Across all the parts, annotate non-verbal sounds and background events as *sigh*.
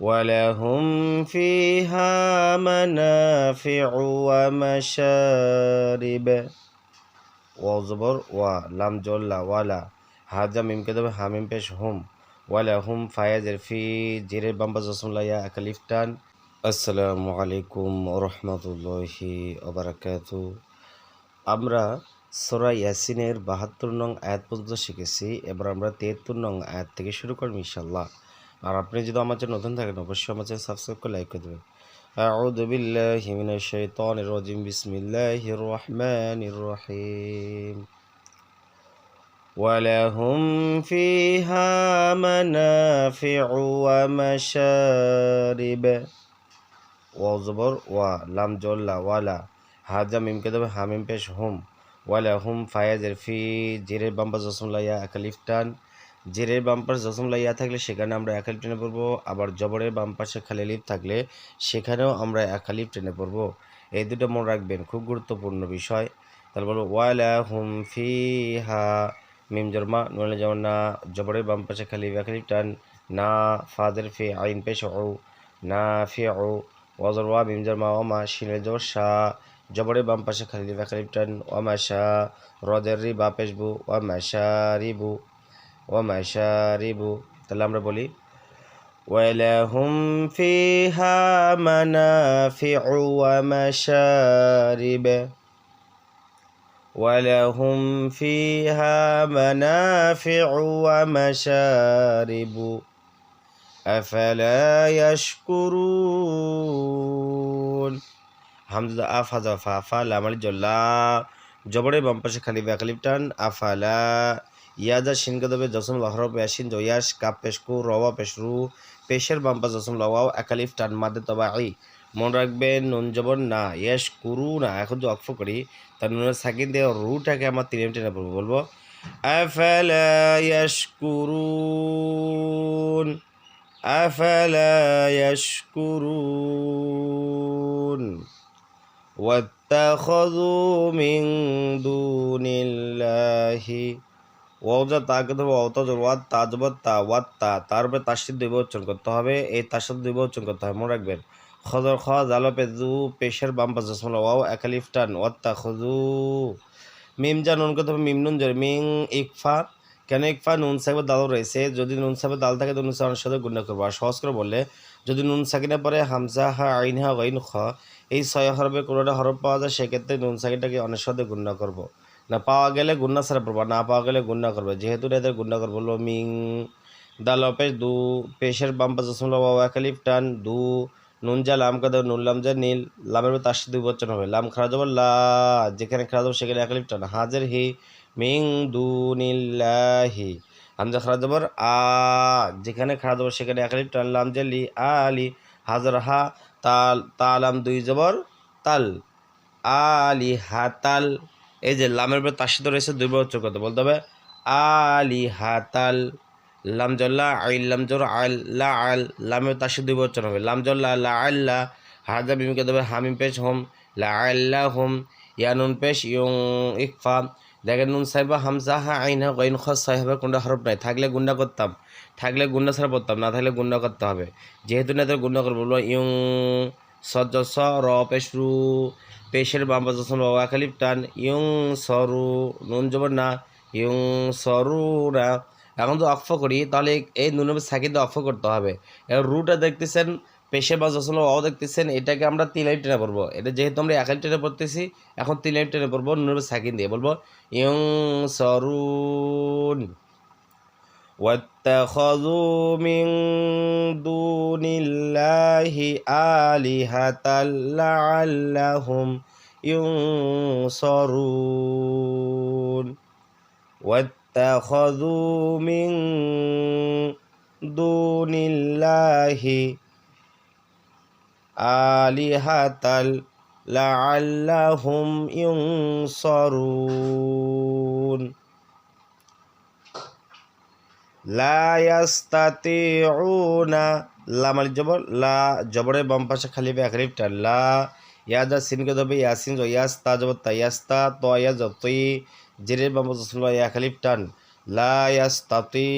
ولهم فيها منافع ومشارب wow জবর ওয়া লাম জল্লা ওয়ালা হাজা মিমকে দেবে হামিম পেশ হুম ওয়ালা হুম ফায়াজের ফি জিরের বাম্বা জসমলাইয়া একালিফটান আসসালামু আলাইকুম রহমতুল্লাহি ওবরাকাতু আমরা সোরা ইয়াসিনের বাহাত্তর নং আয়াত পর্যন্ত শিখেছি এবার আমরা তেহাত্তর নং আয়াত থেকে শুরু করব ইনশাল্লাহ আর আপনি যদি আমার চ্যানেল নতুন থাকেন অবশ্যই আমার চ্যানেল সাবস্ক্রাইব করে লাইক করে দেবেন أعوذ بالله من الشيطان الرجيم بسم الله الرحمن الرحيم ولهم فيها منافع ومشارب ওয়াও জবর ওয়া লাম জল্লা ওয়ালা হাজা মিমকে দেবে হামিম পেশ হুম ওয়ালা হুম ফায়াজের ফি জিরের বাম্পার জসমলাইয়া একালিফটান জিরের বাম্পার জসমলাইয়া থাকলে সেখানে আমরা একালিফ টেনে পড়ব। আবার জবরের বাম পাশে খালি লিপ থাকলে সেখানেও আমরা একালিফ টেনে পড়ব। এই দুটো মনে রাখবেন, খুব গুরুত্বপূর্ণ বিষয়। তাহলে বলব, ওয়ালা হুম ফি হা মিম জর্মা নইলে যেমন না। জবরের বাম পাশে খালি একালিফ টান, না ফাদের ফি আইন পেশ ও, না ফি ও, ওয়াজর ওয়া মিম জর্মা ওমা শিনের জবর শাহ জবরের বাম পাশে খালি একালিফ টান ওমা শাহ রদের রি বা পেশবু ওমা শারিবু ওয়া মাশারিবু তাহলে আমরা বলি ওয়ালাহুম ফিহা মানাফিউ ওয়া মাশারিব ওয়ালাহুম ফিহা মানাফিউ ওয়া মাশারিবু আফালা ইয়াশকুরুন হামজা আফ হাজা ফা ফা লামাল জল্লা জবরে বাম্পাশে খালি ব্যাকলিপ টান আফালা ইয়াজা শিন গদবে জসম লহর পেশিন জয়াস কাপ পেশকু রওয়া পেশরু পেশের বাম পাশ জসম লওয়াও একালিফ টান মাদে তবা আই মনে রাখবেন নুন জবর না ইয়াস কুরু না এখন যদি অক্ষ করি তার নুনের সাকিন দিয়ে রুটাকে আমার তিনে টেনে পড়বো বলবো আফালা ইয়াশকুরুন আফালা ইয়াশকুরুন واتخذوا من دون الله ওয়াজা তাকে ধরবো অতজর ওয়াত তাজবত তা ওয়াত তা তার উপরে তাসিদ দুই উচ্চারণ করতে হবে, এই তাসিদ দুই উচ্চারণ করতে হবে, মনে রাখবেন। খজর খ, জালো পেজু পেশের বাম পাশ জসমলা ওয়াও একালিফ টান ওয়াত তা, খজু। মিম যা নুন করতে হবে, মিম নুন জয় মিং, ইকফা। কেন ইকফা? নুন সাহেবের দাল রয়েছে, যদি নুন সাহেবের দাল থাকে, তো নুন সাহেবের সাথে গুণা করব। আর সহজ করে বললে, যদি নুন সাকিনের পরে হামজা হা আইন হা ওয়াইন খ, এই ছয় হরফে কোনোটা হরফ পাওয়া যায়, সেক্ষেত্রে নুন সাকিনটাকে অনেক সাথে গুণা করব। না পাওয়া গেলে গুন্না সারা পড়বা, না পাওয়া গেলে গুন্না করবে। যেহেতু এদের গুন্না করব বলল মিং দাল পেশ দু, পেশের বাম পাশে একালিফ টান, দু, নুন যা লাম কাদা, নুন লাম যা নীল, লামের তার সাথে দুই বচন হবে। লাম খারাপ যাব, লা, যেখানে খারাপ যাব সেখানে একালিফ টান। হাজের হি, মিং, দু, নীল নীলাহি হামজা খারাপ যাবার আ, যেখানে খারাপ যাব সেখানে একালিফ টান, লাম যে লি আলি হাজার হা, তাল তালাম দুই জবর, তাল আলি হাতাল এই যে লামের উপরে তার সাথে রয়েছে দুইবার উচ্চারণ করতে বলতে হবে। আলি হাতাল লাম জল্লা আইল লাম জর আল্লাহ আল লামের তার সাথে দুইবার হবে। লাম জল্লা আল্লাহ আল্লাহ হাজা বিমিকে দেবে, হামিম পেশ হোম, লা আল্লাহ হোম ইয়ানুন পেশ ইয়ং ইকফা। দেখেন নুন সাহেবা হামজা, হা, আইন, হা, গইন, খ সাহেবা কোনটা হরফ নাই। থাকলে গুন্ডা করতাম, থাকলে গুন্ডা ছাড়া পড়তাম, না থাকলে গুন্ডা করতে হবে। যেহেতু না তাদের গুন্ডা করব ইয়ং সজ্জ স র পেশ রু পেশের বাম বাবা খালিফ টান ইয়ং সরু নুন জবর না ইয়ং সরু না। এখন তো অক্ষ করি, তাহলে এই নুন সাকিদ অক্ষ করতে হবে। এবার রুটা দেখতেছেন পেশে বা যখন বাবা দেখতেছেন, এটাকে আমরা তিন লাইট টেনে পড়ব। এটা যেহেতু আমরা এক লাইট টেনে পড়তেছি, এখন তিন লাইট টেনে পড়ব নুন সাকিন দিয়ে। বলব ইয়ং সরুন واتخذوا من دون الله آلهة لعلهم ينصرون. واتخذوا من دون الله آلهة لعلهم ينصرون. লা ইয়াস্তাতিউনা, লা মানে জবর, লা জবরের বাম পাশে খালি বে একরিফটা লা ইয়াজা সিনকে দবে ইয়াসিন ইয়াস্তা জবর তা, ইয়াস্তা তো ইয়াজ তই জিরের বাম পাশে শুনবা খালিফ টান লা ইয়াস্তাতি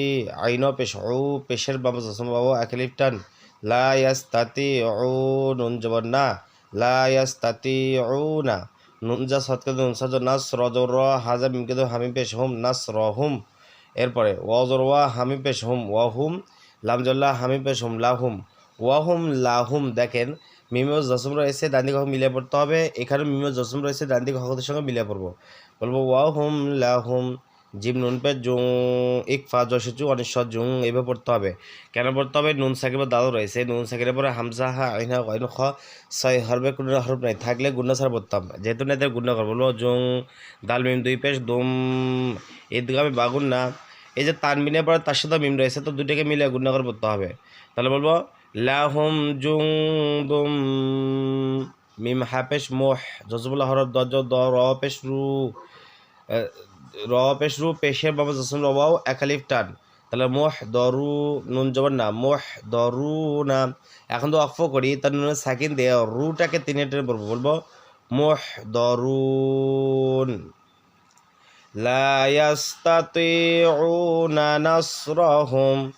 আইন পেশ ও পেশের বাম পাশে শুনবা ও একলিফ টান লা ইয়াস্তাতি উ নুন জবর না। লা ইয়াস্তাতি না নুন যা সৎকে নুন সাজ নাস রজর র হাজা মিমকে তো হামি পেশ হুম নাস রহুম এরপরে, ওয়াজর ওয়া হামি হুম ওয়াহুম লামজল্লা হামি পেশ হুম লাহুম ওয়াহুম লাহুম দেখেন, মিমো জসম রয়েছে দান্দিক হক মিলিয়ে পড়তে হবে এখানে মিমো জসম রয়েছে দান্দিক দিকে হকদের সঙ্গে মিলিয়ে পড়ব। বলব ওয়াহুম লাহুম জিম নুন পে জুং ইকফা জসিচু অনিশ্চর জুং এভাবে পড়তে হবে। কেন পড়তে হবে? নুন সাকিবের দাদু রয়েছে। নুন সাকিবের পরে হামজা হা, আইনা কয়ন খ হরবে কোনো হরফ নাই। থাকলে গুন্না ছাড়া পড়তাম যেহেতু না, এদের করব বলব, জুং, দাল মিম দুই পেশ, দুম আমি বাগুন না। এই যে তান তানমিনের পরে তার সাথে মিম রয়েছে, তো দুটাকে মিলে গুন্না করে পড়তে হবে। তাহলে বলব লাহুম জুং দুম, মিম হাফেশ মোহ জজবুল্লাহ হরফ দজ দ, র পেশ রু র পেশ রু পেশের বাবা জসম রবাও একালিফ টান তাহলে মোহ দরু নুন জবর না মোহ দরু না এখন তো অফ করি তার নুনের সাকিন দিয়ে রুটাকে তিনে টেনে বলবো বলবো মোহ দরুন لا يستطيعون نصرهم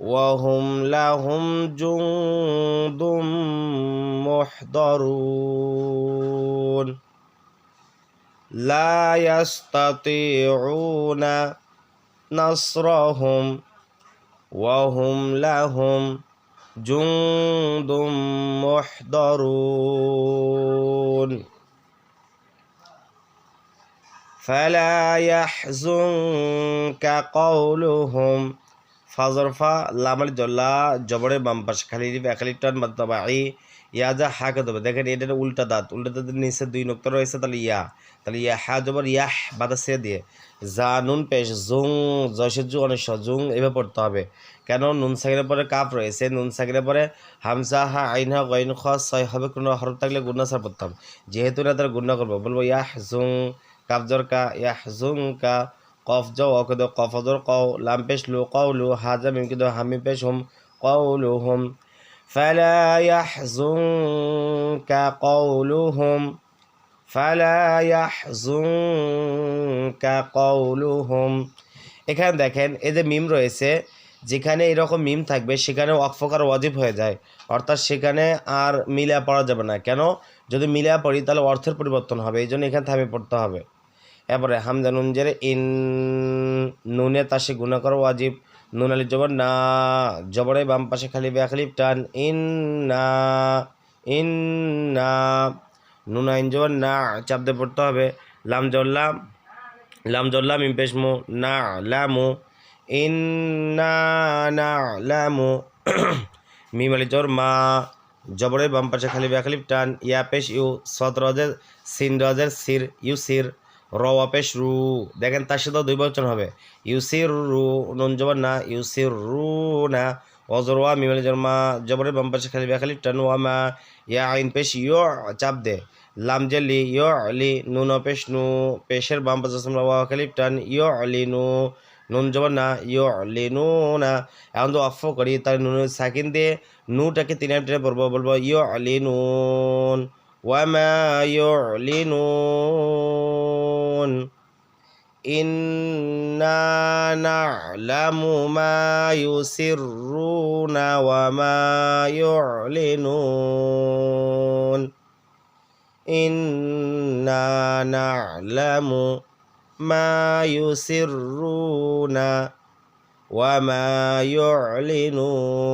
وهم لهم جند محضرون لا يستطيعون نصرهم وهم لهم جند محضرون فلا يحزنك قولهم فظرفا لامر جلا جبر بمبش خليل بأخلي تن مدبعي ইয়া যা হা কে দেবে। দেখেন এটা উল্টা দাঁত। উল্টা দাঁতের নিচে দুই নোক্তা রয়েছে, তাহলে ইয়া। তাহলে ইয়া হা জবর ইয়াহ বাদা সে দিয়ে। যা নুন পেশ, জুং, জয়সের জু অনেক জুং এভাবে পড়তে হবে। কেন? নুন সাকিরের পরে কাপ রয়েছে। নুন সাকিরের পরে হামজা, হা, আইন, হা গইন খ, ছয় হবে, কোনো হরফ থাকলে গুন্না সার পড়তাম যেহেতু না তারা গুন্না করব, বলব ইয়াহ, জুং কাবজর কা, ইয়াহ, জুং, কা, কফ যাও অকদ কফজর কও, লাম পেশ, লু কওলু হাজা মিম কিদো হামি পেশ, হুম কওলুহুম فلا يحزنك قولهم فلا يحزنك قولهم এখানে দেখেন এই যে মিম রয়েছে যেখানে এরকম মিম থাকবে সেখানে অক্ষকার ওয়াজিব হয়ে যায় অর্থাৎ সেখানে আর মিলা পড়া যাবে না কেন যদি মিলা পড়ি তাহলে অর্থের পরিবর্তন হবে এই জন্য এখানে থামে পড়তে হবে এরপরে হামজা নুন জেরে ইন নুনে তাসে গুণা করো ওয়াজিব নুন আলি জবর, না। জবরে বাম পাশে খালি ব্যাখালিপ টান ইন, না। ইন, না। নুন আইন জবর, না। চাপ দিয়ে পড়তে হবে। লাম জল্লাম লাম। জল্লাম ইমপেশমু না। লামু ইন, না না। লামু *clears throat* মিম আলি জবর, মা। জবরে বাম পাশে খালি ব্যাখালিপ টান। ইয়া পেশ ইউ। সত রজের সিন রজের সির, ইউ সির। রওয়া পেশ রু দেখেন, তার সাথে দুই বছর হবে। ইউসির রু নঞ্জবান না, ইউসির রু না অজরওয়া মিমেল জন্মা, জবরের বাম পাশে খালি খালি টানুয়া মা, ইয়া আইন পেশ, ইয় চাপ দে। লাম যে লি, ইয় আলি নুন পেশ নু। পেশের বাম পাশে খালি টান, ইয় আলি নু। নুন জবর না, ইয় অলি নু না। এখন তো অফ করি, তার নুন সাকিন দিয়ে নুটাকে তিন টেনে পড়ব, বলব, ইয় আলি নুন। ওয়ামা ইয় অলি নুন। إنا نعلم ما يسرون وما يعلنون إنا نعلم ما يسرون وما يعلنون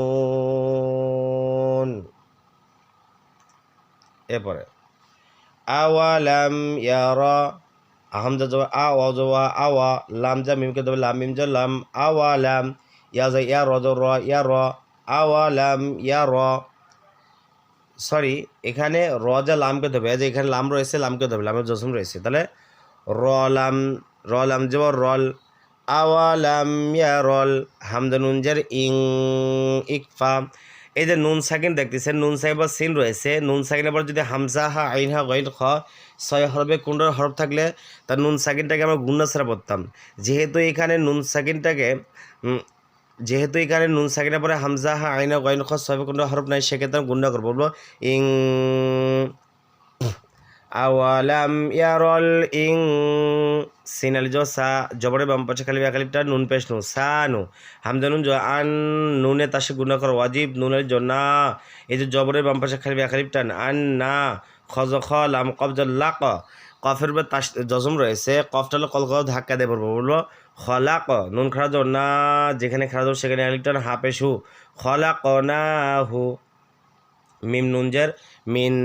এরপরে আওয়ালাম ইয়ারা আহমজা জবা আওয়া জবা আওয়া লাম জা মিমকে দেবে লাম মিম জা লাম আওয়ালাম ইয়া জা ইয়া র জ র ইয়া র আওয়ালাম ইয়া র সরি এখানে র যা লামকে দেবে যে এখানে লাম রয়েছে লামকে দেবে লামের জসম রয়েছে তাহলে র লাম র লাম যাব রল আওয়ালাম ইয়া রল নুনজার ইং ইকফা এই যে নুন সাকিন দেখতেছেন, নুন সাকিন বা সিন রয়েছে। নুন সাকিনের পর যদি হামজা হা, আইন হা গইন খ, ছয় হরফে কুণ্ডর হরফ থাকলে তার নুন সাকিনটাকে আমরা গুন্না ছাড়া পড়তাম যেহেতু এখানে নুন সাকিনটাকে যেহেতু এখানে নুন সাকিনের পরে হামজা হা, আইন গইন খ, ছয় কুণ্ডর হরফ নাই, সেক্ষেত্রে আমি গুন্না করব। বলব ইং আওয়ালাম ইয়ারল ইং সিনালি জ সা জবরে বাম পাশে খালি খালিফটা নুন পেশ নু সা নু হামজা নুন জ আন নুনে তাসে গুণা কর, ওয়াজিব, নুনের জ না। এই যে জবরে বাম পাশে খালি খালিফটা আন না। খজ খ, লাম কবজ লাক কফের উপর তাস, জজম রয়েছে। কফটা হলো কলকাতা ধাক্কা দিয়ে পড়ব, বলব, খলাক। নুন খারা জ না, যেখানে খারা যাব সেখানে আলিফটান হাফেশু খলাক না হু। মিম নুনজের মিন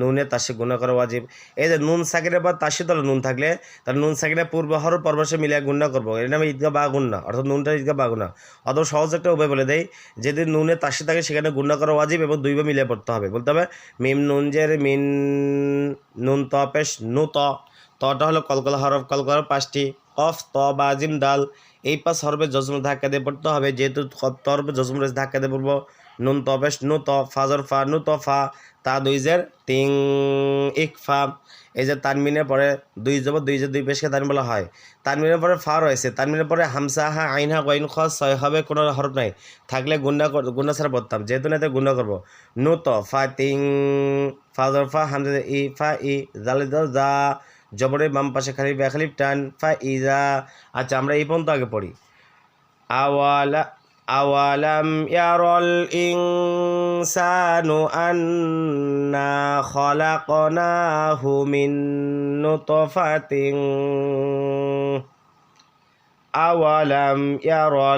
নুনে তাসে গুণা করা ওয়াজিব। এই যে নুন সাকিরের বা তাসে তলে নুন থাকলে তার নুন সাকিরের পূর্ব হর পরবশে মিলিয়ে গুণা করব। এর নামে ঈদগা বা গুণা, অর্থাৎ নুনটা ঈদগা বা গুণা। অত সহজ একটা উপায় বলে দেয় যেদিন নুনে তাসে থাকে সেখানে গুণা করা ওয়াজিব এবং দুইবার মিলিয়ে পড়তে হবে। বলতে হবে, মিম নুনজের মিন নুন ত পেশ, নু ত। তটা হলো কলকল হরফ, কলকল পাঁচটি। কফ, ত, বা জিম, ডাল। এই পাঁচ হরফে জজম ধাক্কা দিয়ে পড়তে হবে, যেহেতু তরফে জজম ধাক্কা দিয়ে পড়ব। নুন তবেশ নু ত ফাজর ফা নু ত ফা তা দুই জের তিং ইক ফা। এই যে তানমিনের পরে দুই জব, দুই যে দুই পেশকে তানমিন বলা হয়। তানমিনের পরে ফা রয়েছে। তানমিনের পরে হামসা, হা, আইন, হা কইন খ, ছয়, হবে কোনো হরফ নাই। থাকলে গুন্ডা গুন্ডা ছাড়া পড়তাম। যেহেতু না গুন্ডা করব। নু ত ফা তিং ফাজর ফা, হামজা, ই, ফা, ই, জালি যা জবরের বাম পাশে খালি খালিফ টান, ফা, ই ইজা আচ্ছা আমরা এই পর্যন্ত আগে পড়ি। আওয়ালা أولم ير الإنسان أنا خلقناه من نطفة أولم ير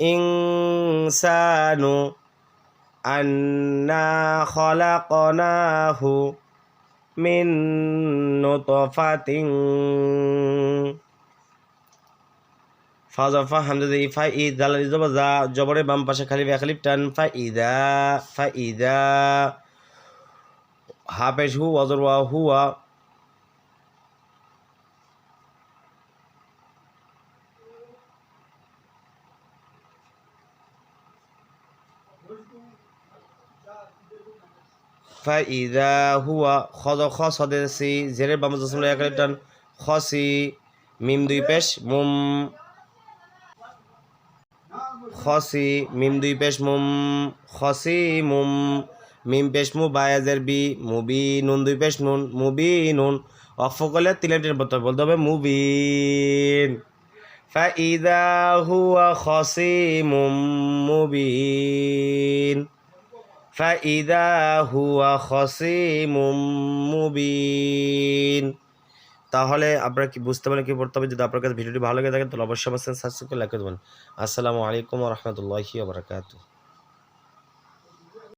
الإنسان أنا خلقناه من نطفة ফাজফা হামজা ইফা ই দালালি জবা যা জবরে বাম পাশে খালি খালিফ টান ফা ইদা ফা ইদা হাফেজ হু, ওয়াজর ওয়া হুয়া। ফাইদা হুয়া, খদ খ সদে সি, জেরের বাম জসমলে একালিফ টান খসি মিম দুই পেশ, মুম খসি, মিম দুই পেশ মুম, খসি মুম, মিম পেশ মু বায়াজের বি মুবি নুন দুই পেশ নুন মুবি নুন। অফ করলে তিলেটের বলতে হবে বলতে হবে মুবিন হুয়া খসিম মুবিন ফাইদা হুয়া খসিম মুবিন তাহলে আপনারা কি বুঝতে পারেন কি পড়তে হবে? যদি আপনার কাছে ভিডিওটি ভালো লাগে থাকেন তাহলে অবশ্যই আমার সাবস্ক্রাইব করে লাইক করে দেবেন। আসসালামু আলাইকুম রহমতুল্লাহি বারকাতুহ।